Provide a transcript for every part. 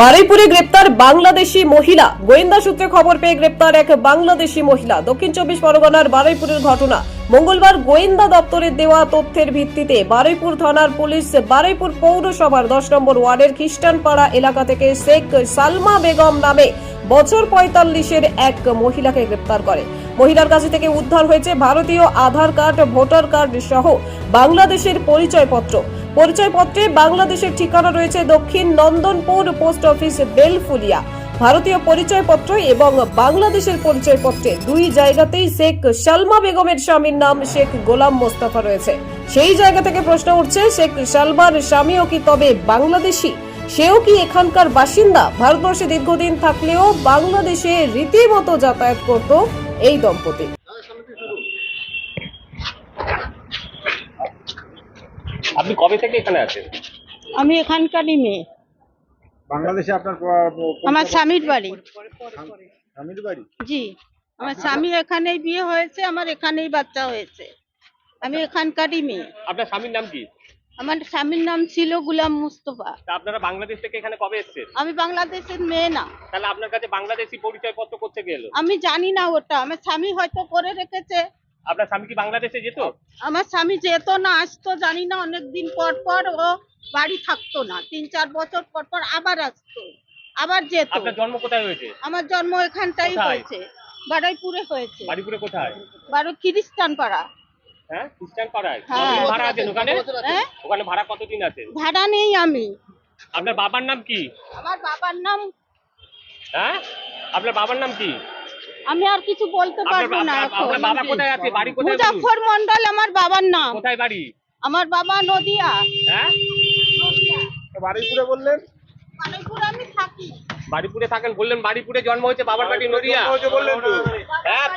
বারুইপুরে গ্রেপ্তার বাংলাদেশি মহিলা। গোয়েন্দা সূত্রে খবর পেয়ে গ্রেপ্তার এক বাংলাদেশি মহিলা। দক্ষিণ চব্বিশ পরগনার বারুইপুরের ঘটনা। মঙ্গলবার গোয়েন্দা দপ্তরের দেওয়া তথ্যের ভিত্তিতে বারুইপুর থানার পুলিশ বারুইপুর পৌরসভার দশ নম্বর ওয়ার্ডের খ্রিস্টানপাড়া এলাকা থেকে শেখ সালমা বেগম নামে বছর পঁয়তাল্লিশের এক মহিলাকে গ্রেপ্তার করে। মহিলার কাছে থেকে উদ্ধার হয়েছে ভারতীয় আধার কার্ড, ভোটার কার্ড সহ বাংলাদেশের পরিচয়পত্র। পরিচয়পত্রে বাংলাদেশের ঠিকানা রয়েছে দক্ষিণ নন্দনপুর পোস্ট অফিস বেলফুলিয়া। ভারতীয় পরিচয়পত্র এবং বাংলাদেশের পরিচয়পত্রে দুই জায়গাতেই শেখ সালমা বেগমের স্বামীর নাম শেখ গোলাম মোস্তাফা রয়েছে। সেই জায়গা থেকে প্রশ্ন উঠছে, শেখ সালমার স্বামীও কি তবে বাংলাদেশি? সেও কি এখানকার বাসিন্দা? ভারতবর্ষে দীর্ঘদিন থাকলেও বাংলাদেশে রীতিমতো যাতায়াত করত এই দম্পতি। আপনি কবে থেকে এখানে আছেন? আমি এখানকারই মেয়ে। বাংলাদেশে আপনার আমার স্বামীর বাড়ি। স্বামীর বাড়ি? জি আমার স্বামী এখানেই বিয়ে হয়েছে আমার এখানেই বাচ্চা হয়েছে। আমি এখানকারই মেয়ে। আপনার স্বামীর নাম কি? আমার স্বামীর নাম ছিল গুলাম মুস্তফা। তা আপনারা বাংলাদেশ থেকে এখানে কবে এসেছেন? আমি বাংলাদেশের মেয়ে না। তাহলে আপনার কাছে বাংলাদেশি পরিচয়পত্র করতে গেল আমি জানি না ওটা। আমার স্বামী হয়তো করে রেখেছে। আপনার স্বামী কি বাংলাদেশে যেত? আমার স্বামী যেত না আসতো জানি না অনেক দিন পর পর ও বাড়ি থাকতো না। তিন চার বছর পর পর আবার আসতো আবার যেত। আপনার জন্ম কোথায় হয়েছে? আমার জন্ম এখানটাই কোথায়? হয়েছে বাড়াইপুরে হয়েছে। বাড়িপুরে কোথায়? বারো খ্রিস্টান পাড়া হ্যাঁ খ্রিস্টান পাড়ায় হ্যাঁ। কতদিন ভাড়া আছেন ওখানে? হ্যাঁ? ওখানে ভাড়া কতদিন আছেন ভাড়া নেই আমি। আপনার বাবার নাম কি? আমার বাবার নাম হ্যাঁ? আপনার বাবার নাম কি? আমি আর কিছু বলতে পারব না বাবা- এখন। কোথায় আছে? বাড়ি কোথায় বলুন? মুজাফর মন্ডল আমার বাবার নাম। কোথায় বাড়ি? আমার বাবা নদিয়া। হ্যাঁ? নদিয়া। বাড়িপুরে বললেন? বারুইপুরে আমি থাকি। বাড়িপুরে থাকেন বললেন বাড়িপুরে জন্ম হয়েছে বাবার বাড়ি নদিয়া। হয়েছে বললেন হ্যাঁ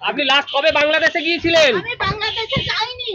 আপনি লাস্ট কবে বাংলাদেশে গিয়েছিলেন? আমি বাংলাদেশে যাইনি।